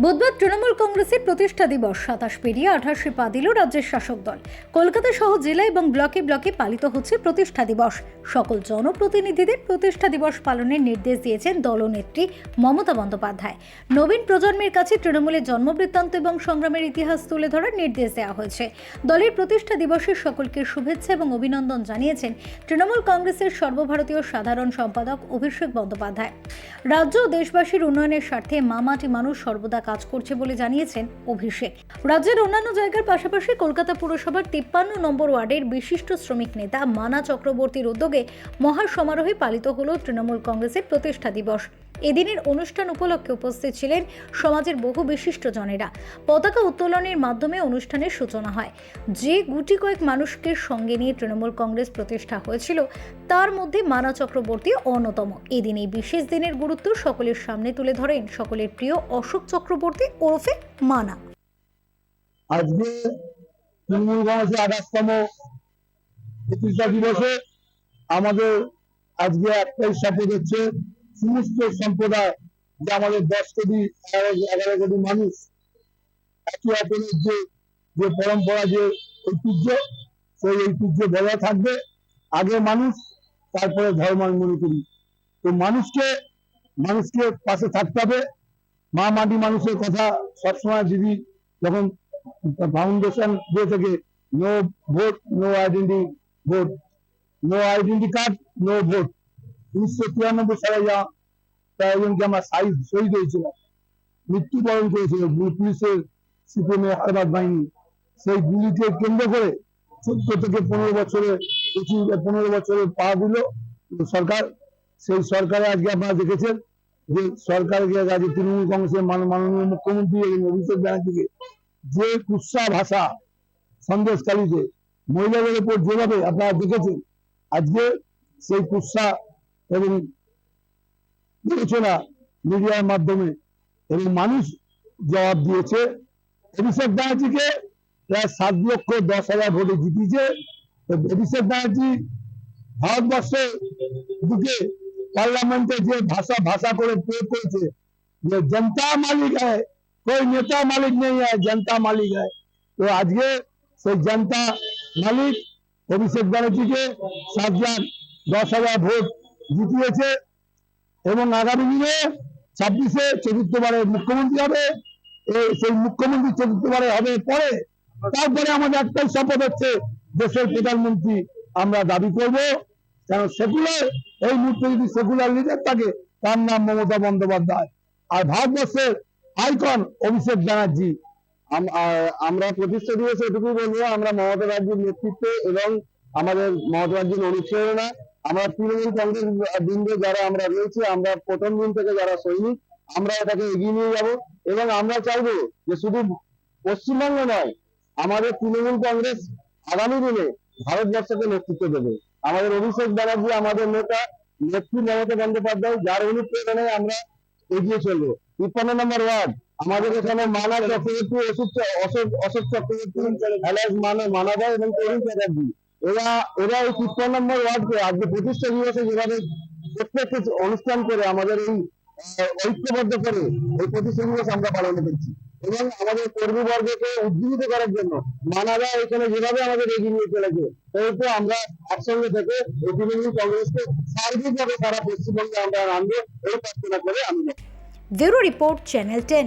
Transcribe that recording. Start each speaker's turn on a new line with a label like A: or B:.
A: বুধবার তৃণমূল কংগ্রেসের প্রতিষ্ঠা দিবস, সাতাশ পেরিয়ে আঠাশে পা দিল রাজ্যের শাসক দল। কলকাতা সহ জেলা এবং ব্লকে ব্লকে পালিত হচ্ছে প্রতিষ্ঠা দিবস। সকল জনপ্রতিনিধিদের প্রতিষ্ঠা দিবস পালনের নির্দেশ দিয়েছেন দলনেত্রী মমতা বন্দ্যোপাধ্যায়। নবীন প্রজন্মের কাছে তৃণমূলের জন্মবৃত্তান্ত এবং সংগ্রামের ইতিহাস তুলে ধরার নির্দেশ দেওয়া হয়েছে। দলের প্রতিষ্ঠা দিবসে সকলকে শুভেচ্ছা এবং অভিনন্দন জানিয়েছেন তৃণমূল কংগ্রেসের সর্বভারতীয় সাধারণ সম্পাদক অভিষেক বন্দ্যোপাধ্যায়। রাজ্য ও দেশবাসীর উন্নয়নের স্বার্থে মামাটি মানুষ সর্বদা কাজ করছে বলে জানিয়েছেন অভিষেক। রাজ্যের অন্যান্য জায়গার পাশাপাশি কলকাতা পুরসভার তিপ্পান্ন নম্বর ওয়ার্ডের বিশিষ্ট শ্রমিক নেতা মানা চক্রবর্তীর উদ্যোগে মহাসমারোহে পালিত হল তৃণমূল কংগ্রেসের প্রতিষ্ঠা দিবস। এদিনের অনুষ্ঠান উপলক্ষে উপস্থিত ছিলেন সমাজের বহু বিশিষ্ট জনেরা। পতাকা উত্তোলনের মাধ্যমে অনুষ্ঠানের সূচনা হয়। যে গুটি কয়েক মানুষকে সঙ্গে নিয়ে তৃণমূল কংগ্রেস প্রতিষ্ঠা হয়েছিল, তার মধ্যে মানা চক্রবর্তী অন্যতম। এদিন এই বিশেষ দিনের গুরুত্ব সকলের সামনে তুলে ধরেন সকলের প্রিয় অশোক চক্রবর্তী ওরফে মানা।
B: আজকে তৃণমূল কংগ্রেসের আঠাশতম প্রতিষ্ঠা দিবসে আমাদের আজকে একটাই শপথ হচ্ছে সমস্ত সম্প্রদায় যে আমাদের দশ কোটি, এগারো কোটি মানুষ একে অপরের যে যে পরম্পরা, যে ঐতিহ্য, সেই ঐতিহ্য বজায় থাকবে। আগে মানুষ, তারপরে ধর্ম আমি মনে করি। তো মানুষকে মানুষকে পাশে থাকতে হবে। মা মাটি মানুষের কথা সবসময় দিদি যখন ফাউন্ডেশন দিয়ে থেকে no vote no identity vote no identity card no vote উনিশশো তিরানব্বই সালে যা কয়েকজনকে আমরা শহীদ মৃত্যুবরণ করেছিল পুলিশের সিপিএম হারবাদ বাহিনী। সেই গুলিকে কেন্দ্র করে চোদ্দ থেকে পনেরো বছরে, পঁচিশ পনেরো বছরে পা দিল সরকার। সেই সরকারে আজকে আপনারা দেখেছেন যে সরকারকে আজকে তৃণমূল কংগ্রেসের মান- মাননীয় মুখ্যমন্ত্রী এবং অভিষেক ব্যানার্জিকে যে কুৎসা ভাষা সন্দেশকালীতে মহিলাদের উপর যেভাবে আপনারা দেখেছেন, আজকে সেই কুৎসা এবং বিবেচনা মিডিয়ার মাধ্যমে এবং মানুষ জবাব দিয়েছে অভিষেক ব্যানার্জিকে প্রায় সাত লক্ষ দশ হাজার ভোটে জিতিয়েছে তো অভিষেক ব্যানার্জি ভারতবর্ষের দিকে পার্লামেন্টে যে ভাষা ভাষা করে প্রয়োগ করেছে যে জনতা মালিক হ্যায় कोई नेता मालिक नहीं है जनता मालिक है तो আজকে সেই জনতা মালিক অভিষেক ব্যানার্জিকে সাত লাখ দশ হাজার ভোট জিতিয়েছে এবং আগামী দিনে ছাব্বিশে চতুর্থবারে মুখ্যমন্ত্রী হবে। সেই মুখ্যমন্ত্রী চতুর্থবারে হবে পরে তারপরে আমাদের একটাই শপথ হচ্ছে, দেশের প্রধানমন্ত্রী আমরা দাবি করব। কারণ সেকুলার, এই মুহূর্তে যদি সেকুলার লিডার থাকে, তার নাম মমতা বন্দ্যোপাধ্যায়। আর ভারতবর্ষের আইকন অভিষেক ব্যানার্জি। আমরা প্রতিষ্ঠা দিবসে এটুকু বলব, আমরা মমতা ব্যানার্জির নেতৃত্বে এবং আমাদের মমতা ব্যানার্জির অনুপ্রেরণা আমরা তৃণমূল কংগ্রেস বৃন্দ যারা আমরা রয়েছে, আমরা প্রথম দিন থেকে যারা সৈনিক, আমরা এটাকে এগিয়ে নিয়ে যাব এবং আমরা চাইব যে শুধু পশ্চিমবঙ্গ নয়, আমাদের তৃণমূল কংগ্রেস আগামী দিনে ভারতবর্ষকে নেতৃত্ব দেবে। আমাদের অভিষেক ব্যানার্জি, আমাদের নেতা, নেত্রী মমতা বন্দ্যোপাধ্যায়, যার অনুপ্রেরণায় আমরা এগিয়ে চলবো। তিপ্পান্ন নম্বর ওয়ার্ড, আমাদের এখানে মানা চক্রবর্তী অশোক অশোক চক্রবর্তী মানা মানাদা এবং তরুণ চ্যাটার্জি এরা এরা এই তিপ্পান্ন নম্বর ওয়ার্ডকে আজকে প্রতিষ্ঠা দিবসে যেভাবে প্রত্যেকটি অনুষ্ঠান করে আমাদের এই ঐক্যবদ্ধ করে এই প্রতিষ্ঠা দিবস আমরা পালন করছি। এবং আমাদের কর্মীবর্গকে উজ্জীবিত করার জন্য মানাদা এখানে যেভাবে আমাদের এগিয়ে নিয়ে চলেছে সেহেতু আমরা একসঙ্গে থেকে এই তৃণমূল কংগ্রেসকে সার্বিকভাবে সারা পশ্চিমবঙ্গে আমরা আনব এই প্রার্থনা করে আমি
A: ব্যুরো রিপোর্ট চ্যানেল টেন।